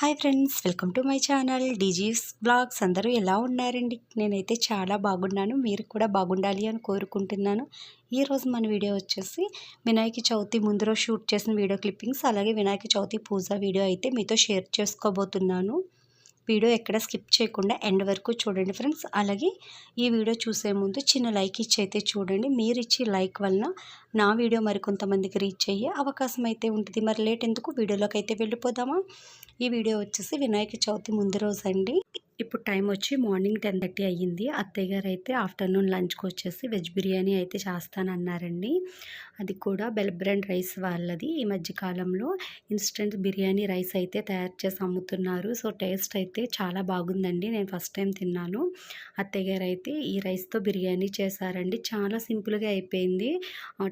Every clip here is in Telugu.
Hi friends welcome to my channel DG's blogs. అందరూ ఎలా ఉన్నారండి? నేనైతే చాలా బాగున్నాను. మీరు కూడా బాగుండాలి అని కోరుకుంటున్నాను. ఈరోజు మన వీడియో వచ్చేసి వినాయక చవితి ముందు రోజు షూట్ చేసిన వీడియో క్లిప్పింగ్స్ అలాగే వినాయక చవితి పూజ వీడియో అయితే మీతో షేర్ చేసుకోబోతున్నాను. వీడియో ఎక్కడ స్కిప్ చేయకుండా ఎండ్ వరకు చూడండి ఫ్రెండ్స్. అలాగే ఈ వీడియో చూసే ముందు చిన్న లైక్ ఇచ్చి అయితే చూడండి. మీరు ఇచ్చే లైక్ వలన నా వీడియో మరికొంతమందికి రీచ్ అయ్యే అవకాశం అయితే ఉంటుంది. మరి లేట్ ఎందుకు? వీడియోలోకి అయితే వెళ్ళిపోదామా? ఈ వీడియో వచ్చేసి వినాయక చవితి ముందు రోజు అండి ఇప్పుడు టైం వచ్చి మార్నింగ్ టెన్ థర్టీ అయ్యింది. అత్తయ్య గారు అయితే ఆఫ్టర్నూన్ లంచ్కి వచ్చేసి వెజ్ బిర్యానీ అయితే చేస్తానన్నారండి. అది కూడా బెల్బ్రెండ్ రైస్ వాళ్ళది. ఈ మధ్యకాలంలో ఇన్స్టెంట్ బిర్యానీ రైస్ అయితే తయారు చేసి అమ్ముతున్నారు. సో టేస్ట్ అయితే చాలా బాగుందండి. నేను ఫస్ట్ టైం తిన్నాను. అత్తయ్య గారు అయితే ఈ రైస్తో బిర్యానీ చేశారండి. చాలా సింపుల్గా అయిపోయింది.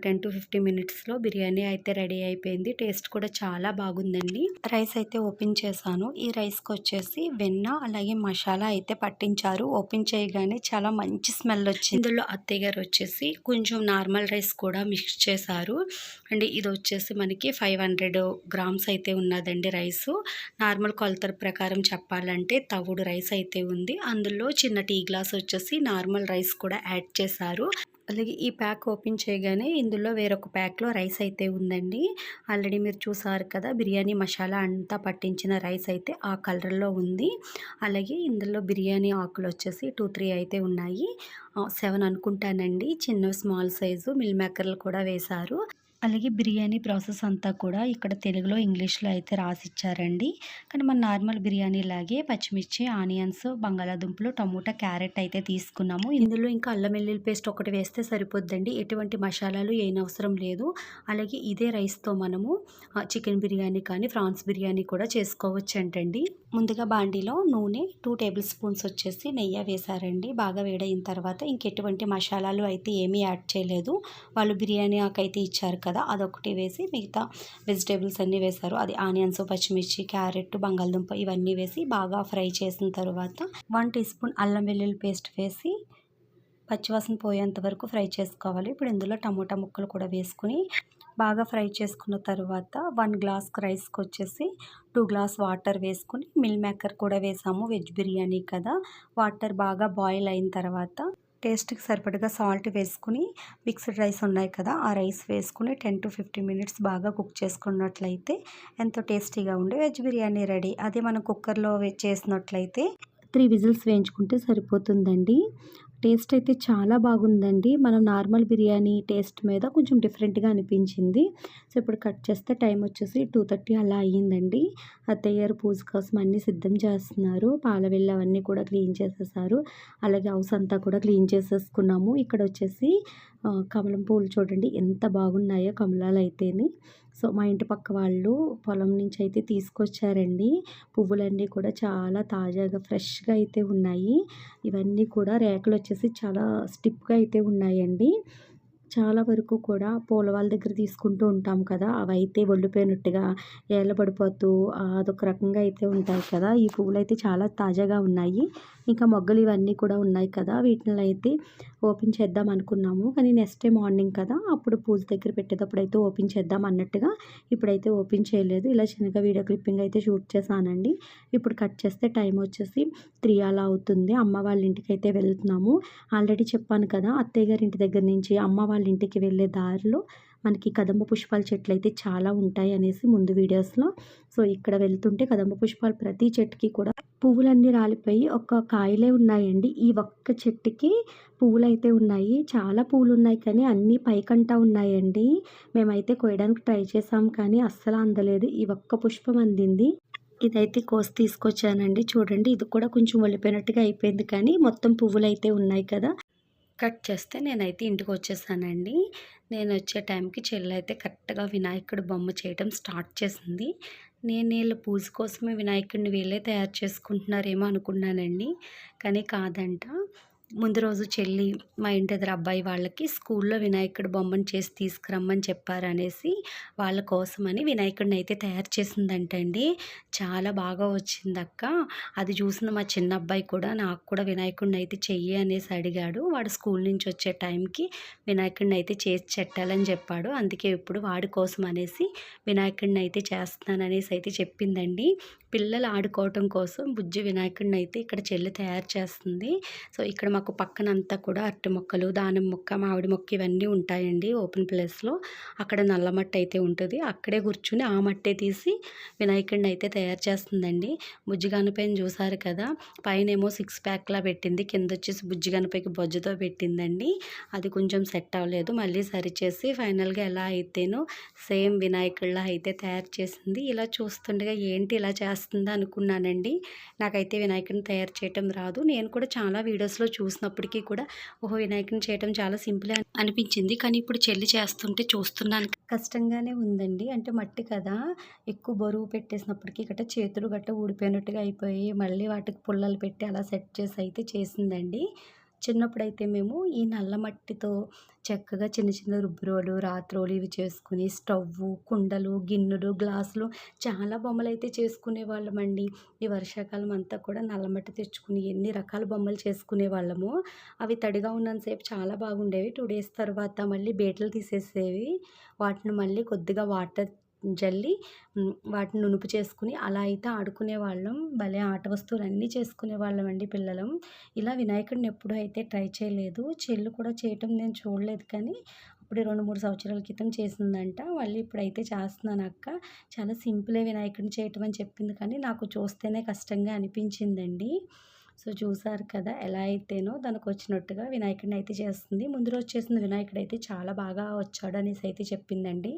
టెన్ టు ఫిఫ్టీ మినిట్స్లో బిర్యానీ అయితే రెడీ అయిపోయింది. టేస్ట్ కూడా చాలా బాగుందండి. రైస్ అయితే ఓపెన్ చేశాను. ఈ రైస్కి వచ్చేసి వెన్న అలాగే మసాలా అయితే పట్టించారు. ఓపెన్ చేయగానే చాలా మంచి స్మెల్ వచ్చింది. ఇందులో అత్తయ్య గారు వచ్చేసి కొంచెం నార్మల్ రైస్ కూడా మిక్స్ చేశారు. అండ్ ఇది వచ్చేసి మనకి ఫైవ్ హండ్రెడ్ గ్రామ్స్ అయితే ఉన్నదండి రైస్. నార్మల్ కొలతల ప్రకారం చెప్పాలంటే తవుడు రైస్ అయితే ఉంది. అందులో చిన్న టీ గ్లాస్ వచ్చేసి నార్మల్ రైస్ కూడా యాడ్ చేశారు. అలాగే ఈ ప్యాక్ ఓపెన్ చేయగానే ఇందులో వేరొక ప్యాక్లో రైస్ అయితే ఉందండి. ఆల్రెడీ మీరు చూసారు కదా బిర్యానీ మసాలా అంతా పట్టించిన రైస్ అయితే ఆ కలర్లో ఉంది. అలాగే ఇందులో బిర్యానీ ఆకులు వచ్చేసి టూ త్రీ అయితే ఉన్నాయి. సెవెన్ అనుకుంటానండి. చిన్న స్మాల్ సైజు మిల్ మేకర్లు కూడా వేశారు. అలాగే బిర్యానీ ప్రాసెస్ అంతా కూడా ఇక్కడ తెలుగులో ఇంగ్లీష్లో అయితే రాసిచ్చారండి. కానీ మన నార్మల్ బిర్యానీ లాగే పచ్చిమిర్చి ఆనియన్స్ బంగాళాదుంపలు టమోటా క్యారెట్ అయితే తీసుకున్నాము. ఇందులో ఇంకా అల్లం వెల్లుల్లి పేస్ట్ ఒకటి వేస్తే సరిపోద్దండి. ఎటువంటి మసాలాలు ఏం అవసరం లేదు. అలాగే ఇదే రైస్తో మనము చికెన్ బిర్యానీ కానీ ఫ్రాన్స్ బిర్యానీ కూడా చేసుకోవచ్చు అంటండి ముందుగా బాండీలో నూనె టూ టేబుల్ స్పూన్స్ వచ్చేసి నెయ్యి వేశారండి బాగా వేడైన తర్వాత ఇంకెటువంటి మసాలాలు అయితే ఏమీ యాడ్ చేయలేదు. వాళ్ళు బిర్యానీ ఆకైతే అయితే ఇచ్చారు కదా అదొకటి వేసి మిగతా వెజిటేబుల్స్ అన్నీ వేశారు. అది ఆనియన్స్ పచ్చిమిర్చి క్యారెట్ బంగాళదుంప ఇవన్నీ వేసి బాగా ఫ్రై చేసిన తర్వాత వన్ టీ స్పూన్ అల్లం వెల్లుల్లి పేస్ట్ వేసి పచ్చివాసన పోయేంత వరకు ఫ్రై చేసుకోవాలి. ఇప్పుడు ఇందులో టమోటా ముక్కలు కూడా వేసుకుని బాగా ఫ్రై చేసుకున్న తర్వాత వన్ గ్లాస్ రైస్కి వచ్చేసి టూ గ్లాస్ వాటర్ వేసుకుని మిల్ మేకర్ కూడా వేసాము. వెజ్ బిర్యానీ కదా వాటర్ బాగా బాయిల్ అయిన తర్వాత టేస్ట్కి సరిపడగా సాల్ట్ వేసుకుని మిక్స్డ్ రైస్ ఉన్నాయి కదా ఆ రైస్ వేసుకుని టెన్ టు ఫిఫ్టీన్ మినిట్స్ బాగా కుక్ చేసుకున్నట్లయితే ఎంతో టేస్టీగా ఉండే వెజ్ బిర్యానీ రెడీ. అదే మనం కుక్కర్లో చేసినట్లయితే త్రీ విజిల్స్ వేయించుకుంటే సరిపోతుందండి. టేస్ట్ అయితే చాలా బాగుందండి. మనం నార్మల్ బిర్యానీ టేస్ట్ మీద కొంచెం డిఫరెంట్గా అనిపించింది. సో ఇప్పుడు కట్ చేస్తే టైం వచ్చేసి టూ థర్టీ అలా అయ్యిందండి. అత్తయ్యారు పూజ కోసం అన్నీ సిద్ధం చేస్తున్నారు. పాలవెల్లి అవన్నీ కూడా క్లీన్ చేసేసారు. అలాగే హౌస్ అంతా కూడా క్లీన్ చేసేసుకున్నాము. ఇక్కడ వచ్చేసి కమలం పూలు చూడండి ఎంత బాగున్నాయో కమలాలు అయితేని. సో మా ఇంటి పక్క వాళ్ళు పొలం నుంచి అయితే తీసుకొచ్చారండి. పువ్వులన్నీ కూడా చాలా తాజాగా ఫ్రెష్గా అయితే ఉన్నాయి. ఇవన్నీ కూడా రేకులు వచ్చేసి చాలా స్టిప్గా అయితే ఉన్నాయండి. చాలా వరకు కూడా పూల వాళ్ళ దగ్గర తీసుకుంటూ ఉంటాం కదా అవి అయితే ఒళ్ళిపోయినట్టుగా ఏళ్ళ పడిపోతూ అదొక రకంగా అయితే ఉంటాయి కదా. ఈ పువ్వులు అయితే చాలా తాజాగా ఉన్నాయి. ఇంకా మొగ్గలు ఇవన్నీ కూడా ఉన్నాయి కదా వీటిని అయితే ఓపెన్ చేద్దాం అనుకున్నాము. కానీ నెక్స్ట్ డే మార్నింగ్ కదా అప్పుడు పూజ దగ్గర పెట్టేటప్పుడు అయితే ఓపెన్ చేద్దాం అన్నట్టుగా ఇప్పుడైతే ఓపెన్ చేయలేదు. ఇలా చిన్నగా వీడియో క్లిప్పింగ్ అయితే షూట్ చేశానండి. ఇప్పుడు కట్ చేస్తే టైం వచ్చేసి త్రీ అలా అవుతుంది. అమ్మ వాళ్ళ ఇంటికి అయితే వెళ్తున్నాము. ఆల్రెడీ చెప్పాను కదా అత్తయ్య గారి ఇంటి దగ్గర నుంచి అమ్మ వాళ్ళ ఇంటికి వెళ్ళే దారిలో మనకి కదంబ పుష్పాల చెట్లు అయితే చాలా ఉంటాయి అనేసి ముందు వీడియోస్లో. సో ఇక్కడ వెళ్తుంటే కదంబ పుష్పాలు ప్రతి చెట్టుకి కూడా పువ్వులన్నీ రాలిపోయి ఒక కాయలే ఉన్నాయండి. ఈ ఒక్క చెట్టుకి పువ్వులు అయితే ఉన్నాయి. చాలా పువ్వులు ఉన్నాయి కానీ అన్నీ పైకంట ఉన్నాయండి. మేమైతే కోయడానికి ట్రై చేసాం కానీ అస్సలు అందలేదు. ఈ ఒక్క పుష్పం అందింది. ఇదైతే కోసి తీసుకొచ్చానండి. చూడండి ఇది కూడా కొంచెం ఒలిపోయినట్టుగా అయిపోయింది కానీ మొత్తం పువ్వులు అయితే ఉన్నాయి కదా. కట్ చేస్తే నేనైతే ఇంటికి వచ్చేసానండి. నేను వచ్చే టైంకి చెల్లి అయితే కరెక్ట్గా వినాయకుడు బొమ్మ చేయడం స్టార్ట్ చేసింది. నేను వీళ్ళ పూజ కోసమే వినాయకుడిని వీళ్ళే తయారు చేసుకుంటున్నారేమో అనుకున్నానండి. కానీ కాదంట. ముందు రోజు చెల్లి మా ఇంటి ఎదురు అబ్బాయి వాళ్ళకి స్కూల్లో వినాయకుడు బొమ్మను చేసి తీసుకురమ్మని చెప్పారనేసి వాళ్ళ కోసమని వినాయకుడిని అయితే తయారు చేసిందంటండి. చాలా బాగా వచ్చింది అక్క. అది చూసిన మా చిన్న అబ్బాయి కూడా నాకు కూడా వినాయకుడిని అయితే చెయ్యి అనేసి అడిగాడు. వాడు స్కూల్ నుంచి వచ్చే టైంకి వినాయకుడిని అయితే చేసి చెట్టాలని చెప్పాడు. అందుకే ఇప్పుడు వాడి కోసం అనేసి వినాయకుడిని అయితే చేస్తున్నాననేసి అయితే చెప్పిందండి. పిల్లలు ఆడుకోవటం కోసం బుజ్జి వినాయకుడిని అయితే ఇక్కడ చెల్లి తయారు చేస్తుంది. సో ఇక్కడ మాకు పక్కన అంతా కూడా అరటి మొక్కలు దానిమ్మ మొక్క మామిడి మొక్క ఇవన్నీ ఉంటాయండి ఓపెన్ ప్లేస్లో. అక్కడ నల్ల మట్టి అయితే ఉంటుంది. అక్కడే కూర్చుని ఆ మట్టే తీసి వినాయకుడిని అయితే తయారు చేస్తుందండి. బుజ్జి గణపైన చూసారు కదా? పైన ఏమో సిక్స్ ప్యాక్లా పెట్టింది. కింద వచ్చేసి బుజ్జి గణపైకి బొజ్జుతో పెట్టిందండి. అది కొంచెం సెట్ అవ్వలేదు. మళ్ళీ సరిచేసి ఫైనల్గా ఎలా అయితేనో సేమ్ వినాయకుడిలా అయితే తయారు చేసింది. ఇలా చూస్తుండగా ఏంటి ఇలా చేస్తుందా అనుకున్నానండి. నాకైతే వినాయకుడిని తయారు చేయటం రాదు. నేను కూడా చాలా వీడియోస్లో చూసినప్పటికీ కూడా ఓహో వినాయకుడిని చేయటం చాలా సింపుల్ అనిపించింది. కానీ ఇప్పుడు చెల్లి చేస్తుంటే చూస్తున్నాను. కష్టంగానే ఉందండి. అంటే మట్టి కదా. ఎక్కువ బరువు పెట్టేసినప్పటికీ గట్ట చేతులు గట్ట ఊడిపోయినట్టుగా అయిపోయి మళ్ళీ వాటికి పుల్లలు పెట్టి అలా సెట్ చేసి అయితే చేసిందండి. చిన్నప్పుడైతే మేము ఈ నల్ల మట్టితో చక్కగా చిన్న చిన్న రుబ్బురోలు రాత్రోలు ఇవి చేసుకుని స్టవ్వు కుండలు గిన్నెలు గ్లాసులు చాలా బొమ్మలు అయితే చేసుకునే వాళ్ళమండి ఈ వర్షాకాలం అంతా కూడా నల్ల మట్టి తెచ్చుకుని ఎన్ని రకాల బొమ్మలు చేసుకునే వాళ్ళము అవి తడిగా ఉన్నంతసేపు చాలా బాగుండేవి. టూ డేస్ తర్వాత మళ్ళీ బేటలు తీసేసేవి. వాటిని మళ్ళీ కొద్దిగా వాటర్ జల్లి వాటిని నునుపు చేసుకుని అలా అయితే ఆడుకునే వాళ్ళం భలే ఆట వస్తువులు అన్నీ చేసుకునేవాళ్ళం అండి పిల్లలం. ఇలా వినాయకుడిని ఎప్పుడూ అయితే ట్రై చేయలేదు. చెల్లు కూడా చేయటం నేను చూడలేదు కానీ అప్పుడే రెండు మూడు సంవత్సరాల క్రితం చేసిందంట. మళ్ళీ ఇప్పుడైతే చేస్తున్నాను అక్క. చాలా సింపులే వినాయకుడిని చేయటం అని చెప్పింది కానీ నాకు చూస్తేనే కష్టంగా అనిపించిందండి. సో చూసారు కదా ఎలా అయితేనో దానికి వచ్చినట్టుగా వినాయకుడిని అయితే చేస్తుంది. ముందు రోజు చేసిన వినాయకుడు అయితే చాలా బాగా వచ్చాడు అనేసి అయితే చెప్పిందండి.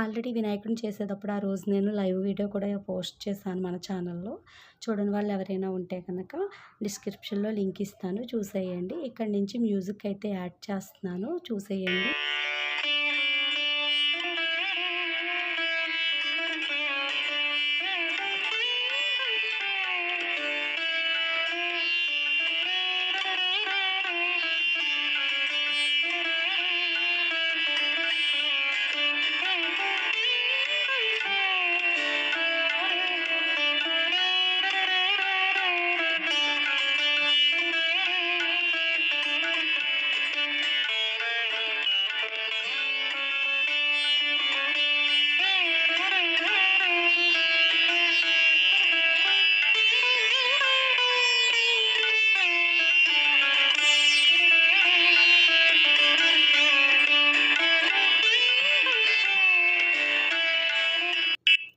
ఆల్రెడీ వినాయకుడిని చేసేటప్పుడు ఆ రోజు నేను లైవ్ వీడియో కూడా పోస్ట్ చేశాను మన ఛానల్లో. చూడని వాళ్ళు ఎవరైనా ఉంటే కనుక డిస్క్రిప్షన్లో లింక్ ఇస్తాను చూసేయండి. ఇక్కడ నుంచి మ్యూజిక్ అయితే యాడ్ చేస్తున్నాను చూసేయండి.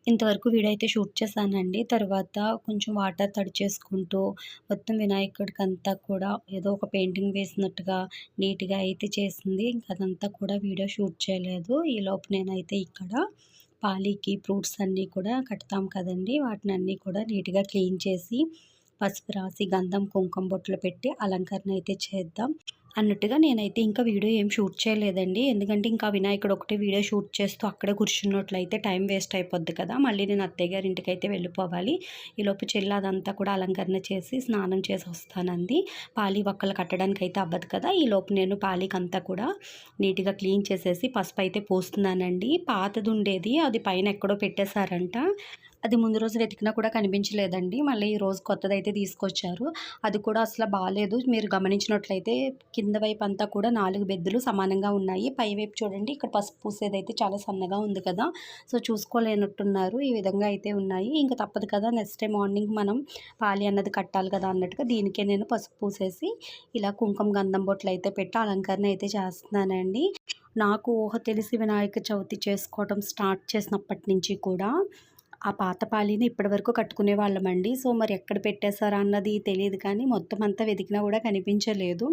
ఇంతవరకు వీడియో అయితే షూట్ చేశానండి. తర్వాత కొంచెం వాటర్ తడి చేసుకుంటూ మొత్తం వినాయకుడికి అంతా కూడా ఏదో ఒక పెయింటింగ్ వేసినట్టుగా నీట్గా అయితే చేసింది. ఇంకా అదంతా కూడా వీడియో షూట్ చేయలేదు. ఈలోపు నేనైతే ఇక్కడ పాలీకి ఫ్రూట్స్ అన్నీ కూడా కడతాం కదండి. వాటిని అన్నీ కూడా నీట్గా క్లీన్ చేసి పసుపు రాసి గంధం కుంకుమ బొట్లు పెట్టి అలంకరణ అయితే చేద్దాం. అన్నట్టుగా నేనైతే ఇంకా వీడియో ఏం షూట్ చేయలేదండి. ఎందుకంటే ఇంకా వినాయకుడు ఒకటి వీడియో షూట్ చేస్తూ అక్కడే కూర్చున్నట్లయితే టైం వేస్ట్ అయిపోద్ది కదా. మళ్ళీ నేను అత్తయ్య గారి ఇంటికి అయితే వెళ్ళిపోవాలి ఈలోపు చెల్లి అదంతా కూడా అలంకరణ చేసి స్నానం చేసి వస్తానంది. పాలి ఒక్కలు కట్టడానికి అయితే అవ్వదు కదా. ఈలోపు నేను పాలికంతా కూడా నీట్గా క్లీన్ చేసేసి పసుపు అయితే పోస్తున్నానండి. పాతది ఉండేది. అది పైన ఎక్కడో పెట్టేశారంట. అది ముందు రోజు వెతికినా కూడా కనిపించలేదండి. మళ్ళీ ఈ రోజు కొత్తది అయితే తీసుకొచ్చారు. అది కూడా అసలు బాగాలేదు మీరు గమనించినట్లయితే కింద వైపు అంతా కూడా నాలుగు బెద్దులు సమానంగా ఉన్నాయి. పై వైపు చూడండి ఇక్కడ పసుపు పూసేదైతే చాలా సన్నగా ఉంది కదా. సో చూసుకోలేనట్టున్నారు. ఈ విధంగా అయితే ఉన్నాయి. ఇంకా తప్పదు కదా నెక్స్ట్ డే మార్నింగ్ మనం పాలి అన్నది కట్టాలి కదా అన్నట్టుగా దీనికే నేను పసుపు పూసేసి ఇలా కుంకుమ గంధం బొట్లు అయితే పెట్టి అలంకరణ అయితే చేస్తున్నానండి. నాకు ఊహ తెలిసి వినాయక చవితి చేసుకోవడం స్టార్ట్ చేసినప్పటి నుంచి కూడా ఆ పాత పాలీని ఇప్పటివరకు కట్టుకునే వాళ్ళమండి. సో మరి ఎక్కడ పెట్టేశారా అన్నది తెలియదు కానీ మొత్తం అంతా వెతికినా కూడా కనిపించలేదు.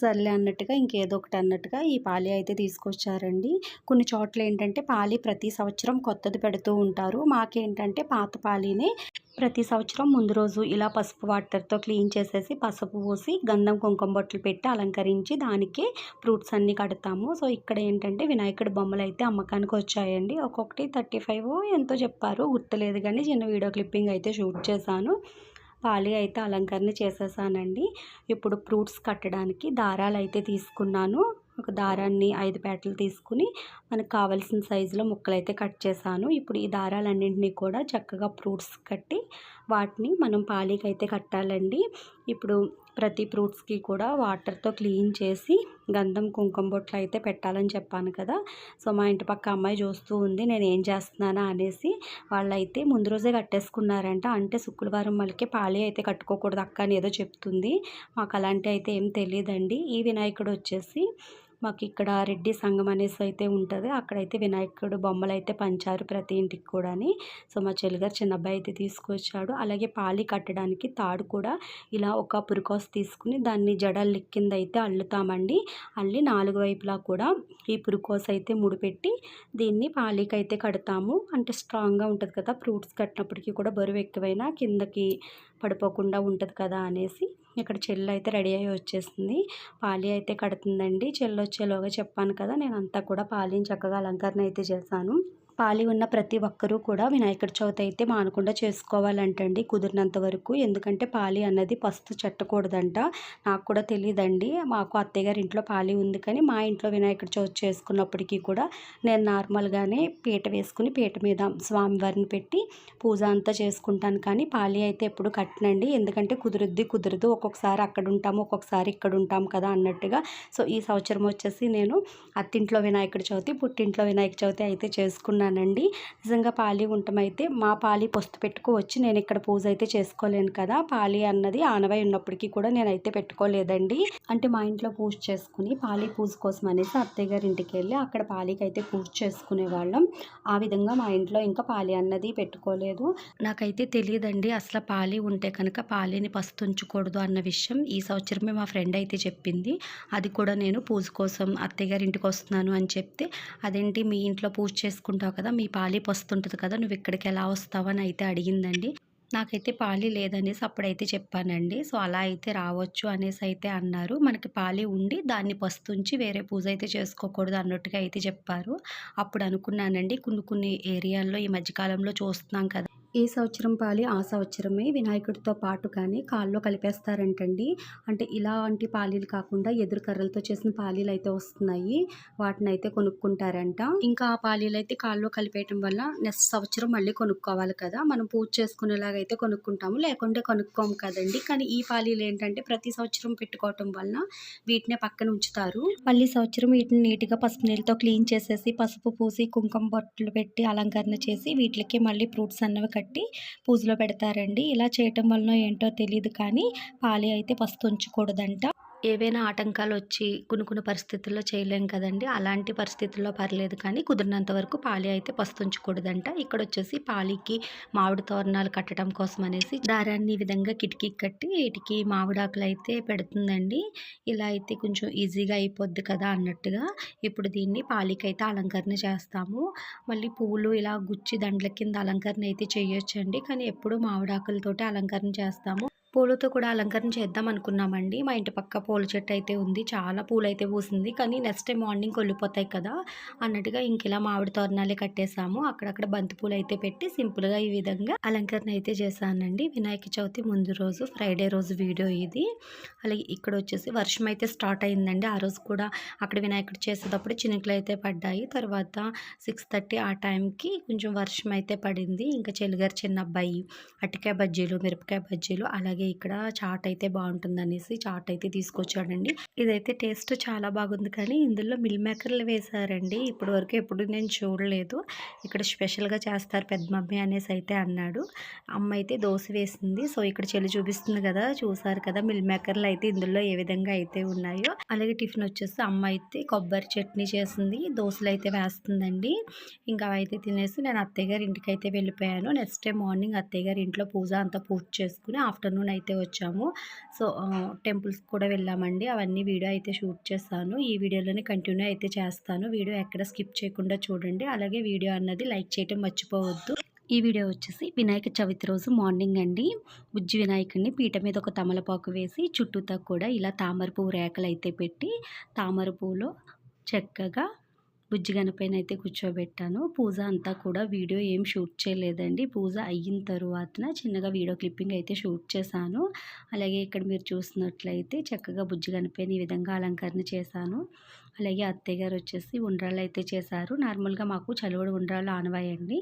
సర్లే అన్నట్టుగా ఇంకేదో ఒకటి అన్నట్టుగా ఈ పాలి అయితే తీసుకొచ్చారండి. కొన్ని చోట్ల ఏంటంటే పాలి ప్రతి సంవత్సరం కొత్తది పెడుతూ ఉంటారు. మాకేంటంటే పాత పాలిని ప్రతి సంవత్సరం ముందు రోజు ఇలా పసుపు వాటర్తో క్లీన్ చేసేసి పసుపు పోసి గంధం కుంకుమ బొట్లు పెట్టి అలంకరించి దానికి ఫ్రూట్స్ అన్నీ కడతాము. సో ఇక్కడ ఏంటంటే వినాయకుడి బొమ్మలు అయితే అమ్మకానికి వచ్చాయండి. ఒక్కొక్కటి థర్టీ ఫైవ్ ఎంతో చెప్పారు. గుర్తులేదు కానీ చిన్న వీడియో క్లిప్పింగ్ అయితే షూట్ చేశాను. పాలి అయితే అలంకరణ చేసేసానండి. ఇప్పుడు ఫ్రూట్స్ కట్టడానికి దారాలు అయితే తీసుకున్నాను. ఒక దారాన్ని ఐదు పేటలు తీసుకుని మనకు కావాల్సిన సైజులో ముక్కలు అయితే కట్ చేశాను. ఇప్పుడు ఈ దారాలన్నింటినీ కూడా చక్కగా ఫ్రూట్స్ కట్టి వాటిని మనం పాలీకైతే కట్టాలండి. ఇప్పుడు ప్రతి ఫ్రూట్స్కి కూడా వాటర్తో క్లీన్ చేసి గంధం కుంకుమ బొట్లు అయితే పెట్టాలని చెప్పాను కదా. సో మా ఇంటి పక్క అమ్మాయి చూస్తూ ఉంది నేను ఏం చేస్తున్నానా అనేసి. వాళ్ళైతే ముందు రోజే కట్టేసుకున్నారంట. అంటే శుక్రవారం మళ్ళీ పాలి అయితే కట్టుకోకూడదు అక్క అని ఏదో చెప్తుంది. మాకు అలాంటి అయితే ఏం తెలియదండి ఈ వినాయకుడు వచ్చేసి మాకు ఇక్కడ రెడ్డి సంఘం అనేసి అయితే ఉంటుంది. అక్కడైతే వినాయకుడు బొమ్మలు అయితే పంచారు ప్రతి ఇంటికి కూడాని. సో మా చెల్లిగారు చిన్న అబ్బాయి అయితే తీసుకొచ్చాడు. అలాగే పాలి కట్టడానికి తాడు కూడా ఇలా ఒక పురుకోస్ తీసుకుని దాన్ని జడలు కింద అయితే అల్లుతామండి. అల్లి నాలుగు వైపులా కూడా ఈ పురుకోస్ అయితే ముడిపెట్టి దీన్ని పాలికి అయితే కడతాము. అంటే స్ట్రాంగ్గా ఉంటుంది కదా ఫ్రూట్స్ కట్టినప్పటికీ కూడా బరువు ఎక్కువైనా కిందకి పడిపోకుండా ఉంటుంది కదా అనేసి ఇక్కడ చెల్లు అయితే రెడీ అయ్యి వచ్చేసింది. పాలి అయితే కడుతుందండి. చెల్లు వచ్చేలోగా చెప్పాను కదా నేను అంతా కూడా పాలిని చక్కగా అలంకరణ అయితే చేశాను. పాలి ఉన్న ప్రతి ఒక్కరూ కూడా వినాయకుడి చవితి అయితే మానకుండా చేసుకోవాలంటండి కుదిరినంత వరకు. ఎందుకంటే పాలి అన్నది పస్తు చెట్టకూడదంట. నాకు కూడా తెలియదండి మాకు అత్తయ్య గారి ఇంట్లో పాలి ఉంది కానీ మా ఇంట్లో వినాయకుడి చవితి చేసుకున్నప్పటికీ కూడా నేను నార్మల్గానే పీట వేసుకుని పీట మీద స్వామివారిని పెట్టి పూజ అంతా చేసుకుంటాను. కానీ పాలి అయితే ఎప్పుడు కట్టనండి. ఎందుకంటే కుదురుద్ది కుదరదు. ఒక్కొక్కసారి అక్కడ ఉంటాము ఒక్కొక్కసారి ఇక్కడ ఉంటాం కదా అన్నట్టుగా. సో ఈ సంవత్సరం వచ్చేసి నేను అత్తింట్లో వినాయకుడి చవితి పుట్టింట్లో వినాయక చవితి అయితే చేసుకున్నాను. అనుకున్నానండి నిజంగా పాలి అయితే మా పాలి పొస్తు పెట్టుకోవచ్చి. నేను ఇక్కడ పూజ అయితే చేసుకోలేను కదా. పాలి అన్నది ఆనవై ఉన్నప్పటికీ కూడా నేనైతే పెట్టుకోలేదండి. అంటే మా ఇంట్లో పూజ చేసుకుని పాలి పూజ కోసం అనేసి అత్తయ్య గారి ఇంటికి వెళ్ళి అక్కడ పాలికి అయితే పూజ చేసుకునే వాళ్ళం. ఆ విధంగా మా ఇంట్లో ఇంకా పాలి అన్నది పెట్టుకోలేదు. నాకైతే తెలియదండి అసలు పాలి ఉంటే కనుక పాలిని పస్తుంచకూడదు అన్న విషయం. ఈ సంవత్సరమే మా ఫ్రెండ్ అయితే చెప్పింది. అది కూడా నేను పూజ కోసం అత్తయ్య గారి ఇంటికి వస్తున్నాను అని చెప్తే అదేంటి మీ ఇంట్లో పూజ చేసుకుంటావు కదా మీ పాలి పస్తుంటుంది కదా నువ్వు ఇక్కడికి ఎలా వస్తావు అని అయితే అడిగిందండి. నాకైతే పాలి లేదనేసి అప్పుడైతే చెప్పానండి. సో అలా అయితే రావచ్చు అనేసి అయితే అన్నారు. మనకి పాలి ఉండి దాన్ని పస్తుంచి వేరే పూజ అయితే చేసుకోకూడదు అన్నట్టుగా అయితే చెప్పారు. అప్పుడు అనుకున్నానండి. కొన్ని కొన్ని ఏరియాల్లో ఈ మధ్యకాలంలో చూస్తున్నాం కదా. ఈ సంవత్సరం పాలి ఆ సంవత్సరమే వినాయకుడితో పాటు కానీ కాల్లో కలిపేస్తారంటండి. అంటే ఇలాంటి పాలీలు కాకుండా ఎదురు కర్రలతో చేసిన పాలీలు అయితే వస్తున్నాయి. వాటిని అయితే కొనుక్కుంటారంట. ఇంకా ఆ పాలీలు అయితే కాల్లో కలిపేయటం వల్ల నెక్స్ట్ సంవత్సరం మళ్ళీ కొనుక్కోవాలి కదా. మనం పూజ చేసుకునేలాగా అయితే కొనుక్కుంటాము. లేకుంటే కొనుక్కోము కదండి. కానీ ఈ పాలీలు ఏంటంటే ప్రతి సంవత్సరం పెట్టుకోవటం వల్ల వీటినే పక్కన ఉంచుతారు. మళ్ళీ సంవత్సరం వీటిని నీట్గా పసుపు నీళ్ళతో క్లీన్ చేసేసి పసుపు పూసి కుంకుమ బొట్టలు పెట్టి అలంకరణ చేసి వీటికి మళ్ళీ ఫ్రూట్స్ అన్నవి కట్టి పూజలో పెడతారండి. ఇలా చేయటం వలన ఏంటో తెలియదు కానీ పాలి అయితే పస్తు ఉంచకూడదంట. ఏవైనా ఆటంకాలు వచ్చి కొన్ని కొన్ని పరిస్థితుల్లో చేయలేం కదండి. అలాంటి పరిస్థితుల్లో పర్లేదు కానీ కుదిరినంత వరకు పాలి అయితే పస్తుంచకూడదంట. ఇక్కడ వచ్చేసి పాలికి మామిడి తోరణాలు కట్టడం కోసం అనేసి దారాన్ని ఈ విధంగా కిటికీ కట్టి వీటికి మామిడాకులు అయితే పెడుతుందండి. ఇలా అయితే కొంచెం ఈజీగా అయిపోద్ది కదా అన్నట్టుగా ఇప్పుడు దీన్ని పాలికి అయితే అలంకరణ చేస్తాము. మళ్ళీ పువ్వులు ఇలా గుచ్చి దండల కింద అలంకరణ అయితే చేయొచ్చండి. కానీ ఎప్పుడూ మామిడాకులతోటి అలంకరణ చేస్తాము. పూలతో కూడా అలంకరణ చేద్దాం అనుకున్నామండి. మా ఇంటి పక్క పూల చెట్టు అయితే ఉంది. చాలా పూలు అయితే పూసింది. కానీ నెక్స్ట్ డే మార్నింగ్ కొల్లిపోతాయి కదా. అన్నట్టుగా ఇంక ఇలా మామిడి తోరణాలే కట్టేసాము అక్కడక్కడ బంతి పూలు అయితే పెట్టి సింపుల్గా ఈ విధంగా అలంకరణ అయితే చేశానండి. వినాయక చవితి ముందు రోజు ఫ్రైడే రోజు వీడియో ఇది. అలాగే ఇక్కడ వచ్చేసి వర్షం అయితే స్టార్ట్ అయిందండి. ఆ రోజు కూడా అక్కడ వినాయకుడు చేసేటప్పుడు చినుకులు అయితే పడ్డాయి. తర్వాత సిక్స్ థర్టీ ఆ టైంకి కొంచెం వర్షం అయితే పడింది. ఇంకా చెల్లిగారు చిన్న అబ్బాయి అటికాయ బజ్జీలు మిరపకాయ బజ్జీలు అలాగే ఇక్కడ చాట్ అయితే బాగుంటుంది అనేసి చాట్ అయితే తీసుకొచ్చాడండి. ఇదైతే టేస్ట్ చాలా బాగుంది కానీ ఇందులో మిల్ మేకర్లు వేశారండి. ఇప్పటి వరకు ఎప్పుడు నేను చూడలేదు. ఇక్కడ స్పెషల్గా చేస్తారు పెద్ద మమ్మీ అనేసి అయితే అన్నాడు. అమ్మ అయితే దోశ వేసింది. సో ఇక్కడ చెల్లి చూపిస్తుంది కదా చూసారు కదా మిల్ మేకర్లు అయితే ఇందులో ఏ విధంగా అయితే ఉన్నాయో. అలాగే టిఫిన్ వచ్చేసి అమ్మ అయితే కొబ్బరి చట్నీ చేసింది. దోశలు అయితే వేస్తుందండి. ఇంకా అయితే తినేసి నేను అత్తయ్య గారి ఇంటికి అయితే వెళ్ళిపోయాను. నెక్స్ట్ డే మార్నింగ్ అత్తయ్య గారి ఇంట్లో పూజ అంతా పూజ చేసుకుని ఆఫ్టర్నూన్ అయితే వచ్చాము. సో టెంపుల్స్ కూడా వెళ్ళామండి. అవన్నీ వీడియో అయితే షూట్ చేస్తాను. ఈ వీడియోలోనే కంటిన్యూ అయితే చేస్తాను. వీడియో ఎక్కడ స్కిప్ చేయకుండా చూడండి. అలాగే వీడియో అన్నది లైక్ చేయటం మర్చిపోవద్దు. ఈ వీడియో వచ్చేసి వినాయక చవితి రోజు మార్నింగ్ అండి. బుజ్జి వినాయకుడిని పీట మీద ఒక తమలపాకు వేసి చుట్టూతా కూడా ఇలా తామర పువ్వు రేకలు అయితే పెట్టి తామర పువ్వులో చక్కగా బుజ్జి గణపైన అయితే కూర్చోబెట్టాను. పూజ అంతా కూడా వీడియో ఏం షూట్ చేయలేదండి. పూజ అయిన తరువాతన చిన్నగా వీడియో క్లిప్పింగ్ అయితే షూట్ చేశాను. అలాగే ఇక్కడ మీరు చూసినట్లయితే చక్కగా బుజ్జి గణపైన ఈ విధంగా అలంకరణ చేశాను. అలాగే అత్తయ్య గారు వచ్చేసి ఉండ్రాలు అయితే చేశారు. నార్మల్గా మాకు చలివిడి ఉండ్రాలు ఆనవాయండి.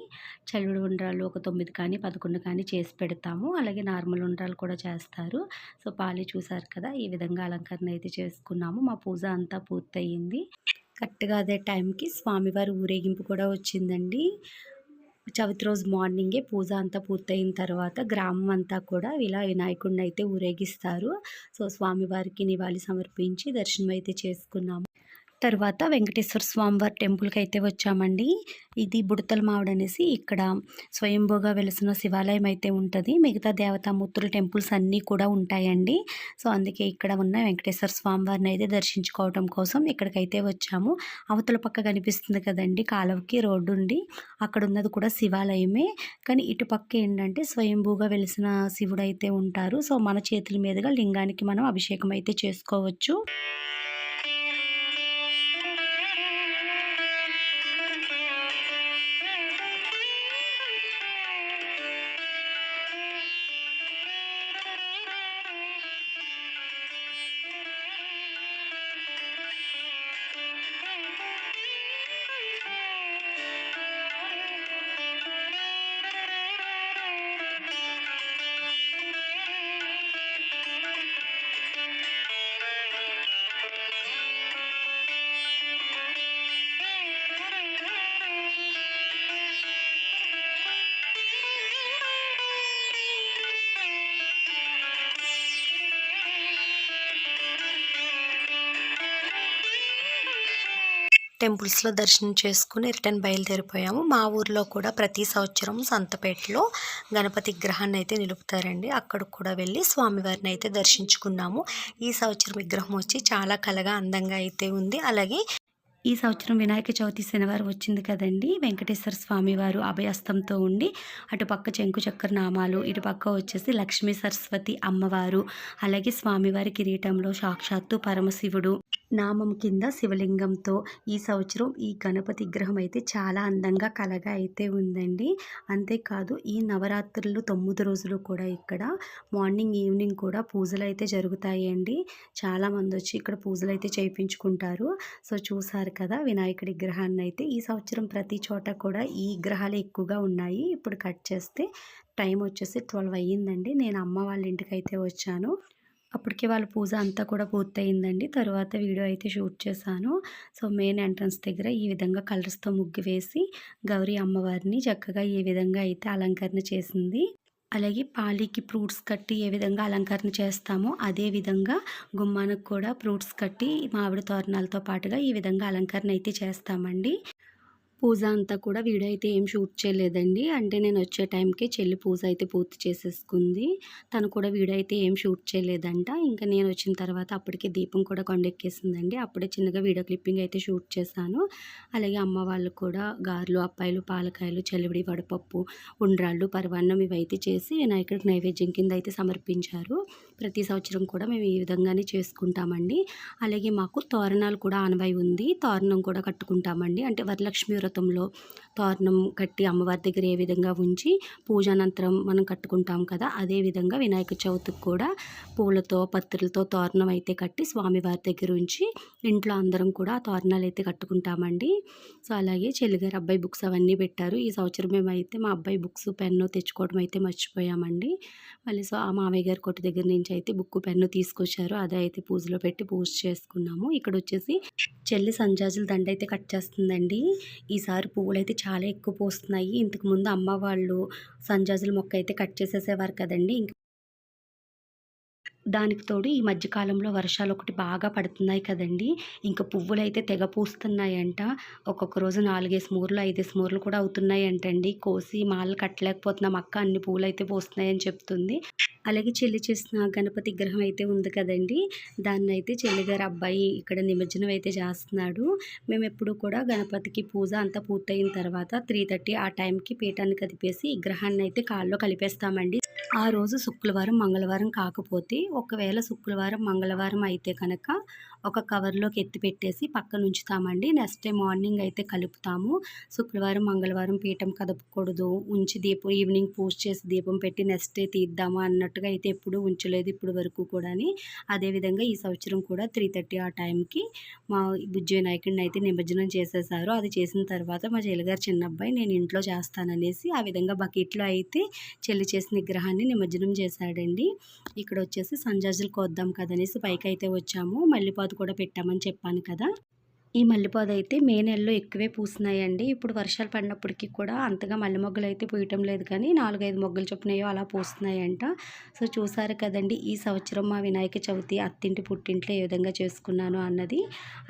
చలివిడి ఉండ్రాలు ఒక తొమ్మిది కానీ పదకొండు కానీ చేసి పెడతాము. అలాగే నార్మల్ ఉండ్రాలు కూడా చేస్తారు. సో పాలి చూశారు కదా ఈ విధంగా అలంకరణ అయితే చేసుకున్నాము. మా పూజ అంతా పూర్తయింది. కరెక్ట్గా అదే టైంకి స్వామివారి ఊరేగింపు కూడా వచ్చిందండి. చవితి రోజు మార్నింగే పూజ అంతా పూర్తయిన తర్వాత గ్రామం అంతా కూడా ఇలా వినాయకుడిని అయితే ఊరేగిస్తారు. సో స్వామివారికి నివాళి సమర్పించి దర్శనం అయితే చేసుకున్నాము. తర్వాత వెంకటేశ్వర స్వామివారి టెంపుల్కి అయితే వచ్చామండి. ఇది బుడతల మావిడ అనేసి ఇక్కడ స్వయంభూగా వెలిసిన శివాలయం అయితే ఉంటుంది. మిగతా దేవతామూర్తుల టెంపుల్స్ అన్నీ కూడా ఉంటాయండి. సో అందుకే ఇక్కడ ఉన్న వెంకటేశ్వర స్వామివారిని అయితే దర్శించుకోవడం కోసం ఇక్కడికైతే వచ్చాము. అవతల పక్క కనిపిస్తుంది కదండి కాలువకి రోడ్డు ఉండి అక్కడ ఉన్నది కూడా శివాలయమే. కానీ ఇటు పక్క ఏంటంటే స్వయంభూగా వెలిసిన శివుడు అయితే ఉంటారు. సో మన చేతుల మీదుగా లింగానికి మనం అభిషేకం అయితే చేసుకోవచ్చు. టెంపుల్స్లో దర్శనం చేసుకుని రిటర్న్ బయలుదేరిపోయాము. మా ఊర్లో కూడా ప్రతి సంవత్సరం సంతపేటలో గణపతి విగ్రహాన్ని అయితే నిలుపుతారండి. అక్కడికి కూడా వెళ్ళి స్వామివారిని అయితే దర్శించుకున్నాము. ఈ సంవత్సరం విగ్రహం వచ్చి చాలా కలగా అందంగా అయితే ఉంది. అలాగే ఈ సంవత్సరం వినాయక చవితి శనివారం వచ్చింది కదండి. వెంకటేశ్వర స్వామి వారు అభయస్తంతో ఉండి అటు పక్క చెంకు చక్ర నామాలు ఇటు పక్క వచ్చేసి లక్ష్మీ సరస్వతి అమ్మవారు అలాగే స్వామివారి కిరీటంలో సాక్షాత్తు పరమశివుడు నామం కింద శివలింగంతో ఈ సంవత్సరం ఈ గణపతి విగ్రహం అయితే చాలా అందంగా కలగా అయితే ఉందండి. అంతేకాదు ఈ నవరాత్రులు తొమ్మిది రోజులు కూడా ఇక్కడ మార్నింగ్ ఈవినింగ్ కూడా పూజలు అయితే జరుగుతాయండి చాలామంది వచ్చి ఇక్కడ పూజలు అయితే చేయించుకుంటారు. సో చూసారు కదా! వినాయకుడి విగ్రహాన్ని అయితే ఈ సంవత్సరం ప్రతి చోట కూడా ఈ విగ్రహాలు ఎక్కువగా ఉన్నాయి. ఇప్పుడు కట్ చేస్తే టైం వచ్చేసి ట్వెల్వ్ అయ్యిందండి. నేను అమ్మ వాళ్ళ ఇంటికి అయితే వచ్చాను. అప్పటికే వాళ్ళ పూజ అంతా కూడా పూర్తయిందండి. తర్వాత వీడియో అయితే షూట్ చేశాను. సో మెయిన్ ఎంట్రన్స్ దగ్గర ఈ విధంగా కలర్స్తో ముగ్గు వేసి గౌరీ అమ్మవారిని చక్కగా ఈ విధంగా అయితే అలంకరణ చేసింది. అలాగే పాలికి ఫ్రూట్స్ కట్టి ఏ విధంగా అలంకరణ చేస్తామో అదే విధంగా గుమ్మానికి కూడా ఫ్రూట్స్ కట్టి మామిడి తోరణాలతో పాటుగా ఈ విధంగా అలంకరణ అయితే చేస్తామండి. పూజ అంతా కూడా వీడియో అయితే ఏం షూట్ చేయలేదండి. అంటే నేను వచ్చే టైంకి చెల్లి పూజ అయితే పూర్తి చేసేసుకుంది. తను కూడా వీడియో అయితే ఏం షూట్ చేయలేదంట. ఇంకా నేను వచ్చిన తర్వాత అప్పటికే దీపం కూడా కొండెక్కేసిందండి. అప్పుడే చిన్నగా వీడియో క్లిప్పింగ్ అయితే షూట్ చేశాను. అలాగే అమ్మ వాళ్ళు కూడా గారెలు అప్పాయిలు పాలకాయలు చలివిడి వడపప్పు ఉండ్రాళ్ళు పరవాన్నం ఇవైతే చేసి వినాయకుడికి నైవేద్యం కింద అయితే సమర్పించారు. ప్రతి సంవత్సరం కూడా మేము ఈ విధంగానే చేసుకుంటామండి. అలాగే మాకు తోరణాలు కూడా ఆనవాయి ఉంది. తోరణం కూడా కట్టుకుంటామండి. అంటే వరలక్ష్మి వ్రతంలో తోరణం కట్టి అమ్మవారి దగ్గర ఏ విధంగా ఉంచి పూజానంతరం మనం కట్టుకుంటాం కదా అదే విధంగా వినాయక చవితికి కూడా పూలతో పత్రులతో తోరణం అయితే కట్టి స్వామివారి దగ్గర ఉంచి ఇంట్లో అందరం కూడా తోరణాలు అయితే కట్టుకుంటామండి. సో అలాగే చెల్లిగారు అబ్బాయి బుక్స్ అవన్నీ పెట్టారు. ఈ సంవత్సరం మేమైతే మా అబ్బాయి బుక్స్ పెన్ను తెచ్చుకోవడం అయితే మర్చిపోయామండి. మళ్ళీ సో ఆ మామయ్య గారి కొట్టు దగ్గర నుంచి అయితే బుక్ పెన్ను తీసుకొచ్చారు. అదే అయితే పూజలో పెట్టి పూజ చేసుకున్నాము. ఇక్కడ వచ్చేసి చెల్లి సంజాజుల దండ అయితే కట్ చేస్తుందండి. ఈ ఈసారి పువ్వులు అయితే చాలా ఎక్కువ పోస్తున్నాయి. ఇంతకు ముందు అమ్మ వాళ్ళు సంజాజుల మొక్క అయితే కట్ చేసేసేవారు కదండి. ఇంక దానికి తోడు ఈ మధ్యకాలంలో వర్షాలు ఒకటి బాగా పడుతున్నాయి కదండి. ఇంకా పువ్వులు అయితే తెగ పూస్తున్నాయంట. ఒక్కొక్క రోజు నాలుగేసి మూరలు ఐదేసి మూరలు కూడా అవుతున్నాయి అంటండి కోసి మాలలు కట్టలేకపోతున్నాం. అక్క అన్ని పువ్వులు అయితే పోస్తున్నాయని చెప్తుంది. అలాగే చెల్లి చేసిన గణపతి విగ్రహం అయితే ఉంది కదండి. దాన్ని అయితే చెల్లిగారు అబ్బాయి ఇక్కడ నిమజ్జనం అయితే చేస్తున్నాడు. మేము ఎప్పుడు కూడా గణపతికి పూజ అంతా పూర్తయిన తర్వాత త్రీ థర్టీ ఆ టైంకి పీఠాన్ని కదిపేసి విగ్రహాన్ని అయితే కాల్లో కలిపేస్తామండి. ఆ రోజు శుక్రవారం మంగళవారం కాకపోతే ఒకవేళ శుక్రవారం మంగళవారం అయితే కనుక ఒక కవర్లోకి ఎత్తి పెట్టేసి పక్కన ఉంచుతామండి. నెక్స్ట్ డే మార్నింగ్ అయితే కలుపుతాము. శుక్రవారం మంగళవారం పీఠం కదపకూడదు. ఉంచి దీపం ఈవినింగ్ పూజ చేసి దీపం పెట్టి నెక్స్ట్ డే తీద్దాము కరెక్ట్గా అయితే ఎప్పుడూ ఉంచలేదు ఇప్పుడు వరకు కూడాని. అదేవిధంగా ఈ సంవత్సరం కూడా త్రీ థర్టీ ఆ టైంకి మా బుజ్జి వినాయకుడిని అయితే నిమజ్జనం చేసేసారు. అది చేసిన తర్వాత మా చెల్లిగారు చిన్న అబ్బాయి నేను ఇంట్లో చేస్తాననేసి ఆ విధంగా బకెట్లో అయితే చెల్లి చేసిన విగ్రహాన్ని నిమజ్జనం చేశాడండి. ఇక్కడ వచ్చేసి సంజాజులు కోద్దాం కదనేసి పైకి అయితే వచ్చాము మల్లిపాదు కూడా పెట్టామని చెప్పాను కదా! ఈ మల్లెపూత అయితే మే నెలలో ఎక్కువే పూస్తున్నాయండి. ఇప్పుడు వర్షాలు పడినప్పటికీ కూడా అంతగా మల్లె మొగ్గలు అయితే పూయటం లేదు కానీ నాలుగైదు మొగ్గలు చొప్పునయో అలా పూస్తున్నాయంట. సో చూసారు కదండి ఈ సంవత్సరం మా వినాయక చవితి అత్తింటి పుట్టింట్లో ఏ విధంగా చేసుకున్నాను అన్నది.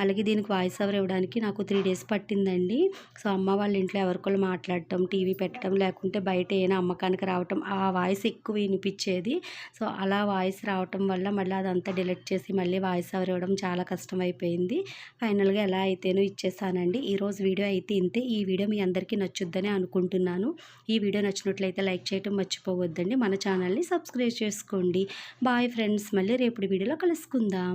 అలాగే దీనికి వాయిస్ ఓవర్ ఇవ్వడానికి నాకు త్రీ డేస్ పట్టిందండి. సో అమ్మ వాళ్ళ ఇంట్లో ఎవరికొళ్ళు మాట్లాడటం టీవీ పెట్టడం లేకుంటే బయట ఏమైనా అమ్మకానికి రావటం ఆ వాయిస్ ఎక్కువ వినిపించేది. సో అలా వాయిస్ రావటం వల్ల మళ్ళీ అదంతా డిలీట్ చేసి మళ్ళీ వాయిస్ ఓవర్ ఇవ్వడం చాలా కష్టం అయిపోయింది ఫైనల్గా ఎలా అయితేనో ఇచ్చేసానండి. ఈరోజు వీడియో అయితే ఇంతే. ఈ వీడియో మీ అందరికీ నచ్చుద్దని అనుకుంటున్నాను. ఈ వీడియో నచ్చినట్లయితే లైక్ చేయటం మర్చిపోవద్దండి. మన ఛానల్ని సబ్స్క్రైబ్ చేసుకోండి. Bye friends. మళ్ళీ రేపు వీడియోలో కలుసుకుందాం.